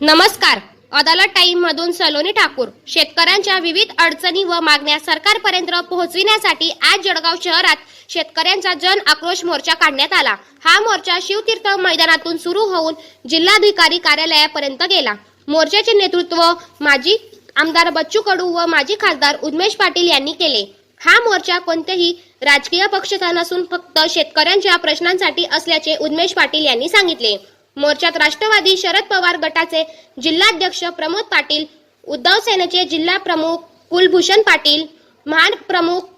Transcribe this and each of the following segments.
नमस्कार. अदालत टाइम मधून सलोनी ठाकूर. शेतकऱ्यांच्या विविध अडचणी व मागण्या सरकारपर्यंत पोहोचविण्यासाठी आज जळगाव शहरात शेतकऱ्यांचा जन आक्रोश मोर्चा काढण्यात आला. हा मोर्चा शिवतीर्थ मैदानातून सुरू होऊन जिल्हाधिकारी कार्यालयापर्यंत गेला. मोर्चाचे नेतृत्व माजी आमदार बच्चू कडू व माजी खासदार उन्मेश पाटील यांनी केले. हा मोर्चा कोणत्याही राजकीय पक्षाचा नसून फक्त शेतकऱ्यांच्या प्रश्नांसाठी असल्याचे उन्मेश पाटील यांनी सांगितले. मोर्चात राष्ट्रवादी शरद पवार गटाचे जिल्हाध्यक्ष प्रमोद पाटील उद्धव सेनेचे जिल्हा प्रमुख कुलभूषण पाटील महान प्रमुख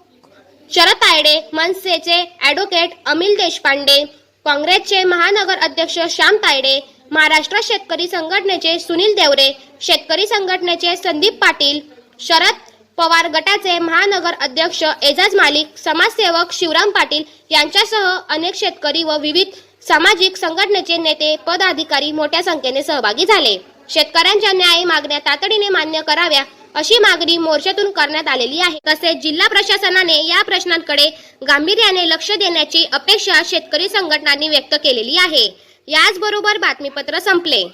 शरद तायडे मनसेचे ॲडव्होकेट अमिल देशपांडे काँग्रेसचे महानगर अध्यक्ष श्याम तायडे महाराष्ट्र शेतकरी संघटनेचे सुनील देवरे शेतकरी संघटनेचे संदीप पाटील शरद पवार गटाचे महानगर अध्यक्ष एजाज मालिक समाजसेवक शिवराम पाटील यांच्यासह अनेक शेतकरी व विविध सामाजिक संघटनेचे नेते पदाधिकारी मोठ्या संख्येने सहभागी झाले. शेतकऱ्यांच्या न्याय मागण्या तातडीने मान्य कराव्या अशी मागणी मोर्चातून करण्यात आलेली आहे. तसेच जिल्हा प्रशासनाने या प्रश्नांकडे गांभीर्याने लक्ष देण्याची अपेक्षा शेतकरी संघटनांनी व्यक्त केलेली आहे. याचबरोबर बातमीपत्र संपले.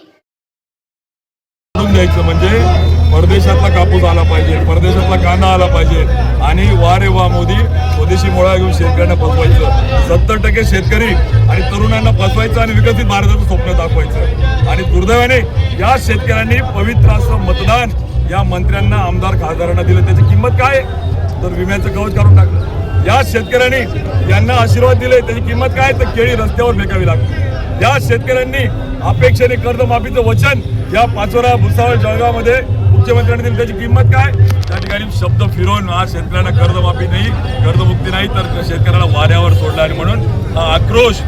द्यायचं म्हणजे परदेशातला कापूस आला पाहिजे परदेशातला कांदा आला पाहिजे. आणि वा रे वा मोदी स्वदेशी मुळा घेऊन शेतकऱ्यांना फसवायचं. सत्तर टक्के शेतकरी आणि तरुणांना फसवायचं आणि विकसित भारताचं स्वप्न दाखवायचं. आणि दुर्दैवाने या शेतकऱ्यांनी पवित्र असं मतदान या मंत्र्यांना आमदार खासदारांना दिलं. त्याची किंमत काय? तर विम्याचं कवच काढून टाकलं. या शेतकऱ्यांनी यांना आशीर्वाद दिले. त्याची किंमत काय? तर केळी रस्त्यावर फेकावी लागते. या शेतकऱ्यांनी अपेक्षेने कर्जमाफीचं वचन या पाचोरा भुसावळ जळगावमध्ये मुख्यमंत्र्यांनी दिली. त्याची किंमत काय? त्या ठिकाणी शब्द फिरवून हा शेतकऱ्यांना कर्जमाफी नाही कर्जमुक्ती नाही तर शेतकऱ्याला वाऱ्यावर सोडला आणि म्हणून हा आक्रोश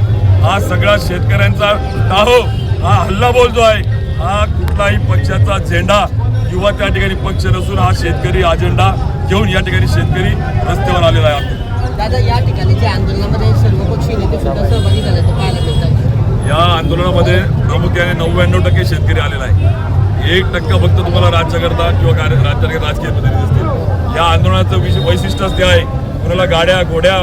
हा सगळा शेतकऱ्यांचा ताहो हा हल्लाबोल जो आहे हा कुठलाही पक्षाचा झेंडा किंवा त्या ठिकाणी पक्ष नसून हा शेतकरी अजेंडा घेऊन या ठिकाणी शेतकरी रस्त्यावर आलेला आहे. दादा या ठिकाणी जे आंदोलनामध्ये सर्वपक्षीय नेते सुद्धा सहभागी झाल्याचं पाहायला मिळतं या आंदोलनामध्ये प्रामुख्याने नव्याण्णव टक्के शेतकरी आलेला आहे. एक टक्का फक्त तुम्हाला राज्यकर्ता किंवा राज्य राजकीय प्रतिनिधी दिसतील. या आंदोलनाचं विशेष वैशिष्ट्यच ते आहे. कुणाला गाड्या घोड्या